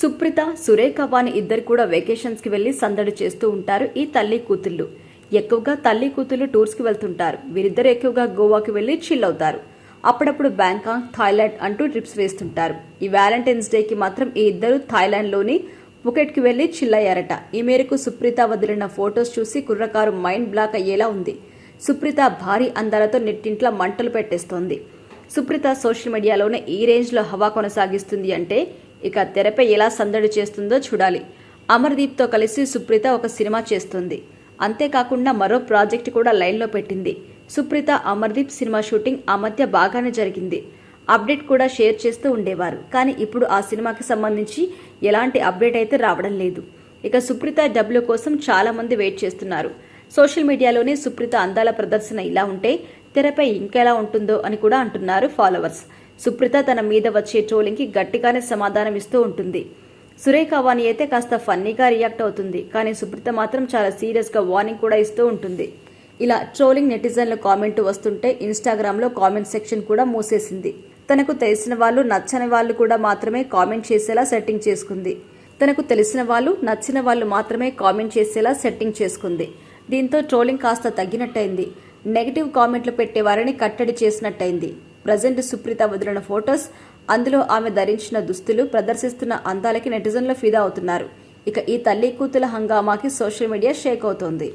సుప్రిత సురేఖ వాణి ఇద్దరు కూడా వెకేషన్స్కి వెళ్ళి సందడి చేస్తూ ఉంటారు ఈ తల్లి కూతుళ్ళు. ఎక్కువగా తల్లి కూతుళ్ళు టూర్స్కి వెళ్తుంటారు. వీరిద్దరు ఎక్కువగా గోవాకి వెళ్ళి చిల్ అవుతారు. అప్పుడప్పుడు బ్యాంకాక్ థాయిలాండ్ అంటూ ట్రిప్స్ వేస్తుంటారు. ఈ వ్యాలంటైన్స్ డేకి మాత్రం ఈ ఇద్దరు థాయిలాండ్లోని కి వెళ్ళి చిల్ అయ్యారట. ఈ మేరకు సుప్రీత వదిలిన ఫొటోస్ చూసి కుర్రకారు మైండ్ బ్లాక్ అయ్యేలా ఉంది. సుప్రీత భారీ అందాలతో నెట్టింట్లో మంటలు పెట్టేస్తోంది. సుప్రీత సోషల్ మీడియాలోనే ఈ రేంజ్లో హవా కొనసాగిస్తుంది అంటే ఇక తెరపై ఎలా సందడి చేస్తుందో చూడాలి. అమర్దీప్తో కలిసి సుప్రీత ఒక సినిమా చేస్తుంది. అంతేకాకుండా మరో ప్రాజెక్ట్ కూడా లైన్లో పెట్టింది. సుప్రీత అమర్దీప్ సినిమా షూటింగ్ ఆ మధ్య బాగానే జరిగింది. అప్డేట్ కూడా షేర్ చేస్తూ ఉండేవారు. కానీ ఇప్పుడు ఆ సినిమాకి సంబంధించి ఎలాంటి అప్డేట్ అయితే రావడం లేదు. ఇక సుప్రీత డబ్ల్యూ కోసం చాలా మంది వెయిట్ చేస్తున్నారు. సోషల్ మీడియాలోనే సుప్రీత అందాల ప్రదర్శన ఇలా ఉంటే తెరపై ఇంకెలా ఉంటుందో అని కూడా అంటున్నారు ఫాలోవర్స్. సుప్రీత తన మీద వచ్చే ట్రోలింగ్కి గట్టిగానే సమాధానం ఇస్తూ ఉంటుంది. సురేఖ వాణి అయితే కాస్త ఫన్నీగా రియాక్ట్ అవుతుంది. కానీ సుప్రీత మాత్రం చాలా సీరియస్గా వార్నింగ్ కూడా ఇస్తూ ఉంటుంది. ఇలా ట్రోలింగ్ నెటిజన్ల కామెంట్ వస్తుంటే ఇన్స్టాగ్రామ్లో కామెంట్ సెక్షన్ కూడా మూసేసింది. తనకు తెలిసిన వాళ్ళు నచ్చని వాళ్ళు కూడా మాత్రమే కామెంట్ చేసేలా సెట్టింగ్ చేసుకుంది. తనకు తెలిసిన వాళ్ళు నచ్చిన వాళ్ళు మాత్రమే కామెంట్ చేసేలా సెట్టింగ్ చేసుకుంది. దీంతో ట్రోలింగ్ కాస్త తగ్గినట్టయింది. నెగిటివ్ కామెంట్లు పెట్టేవారిని కట్టడి చేసినట్టయింది. ప్రజెంట్ సుప్రీత వదిలిన ఫొటోస్ అందులో ఆమె ధరించిన దుస్తులు ప్రదర్శిస్తున్న అందాలకి నెటిజన్లు ఫిదా అవుతున్నారు. ఇక ఈ తల్లి కూతుల హంగామాకి సోషల్ మీడియా షేక్ అవుతోంది.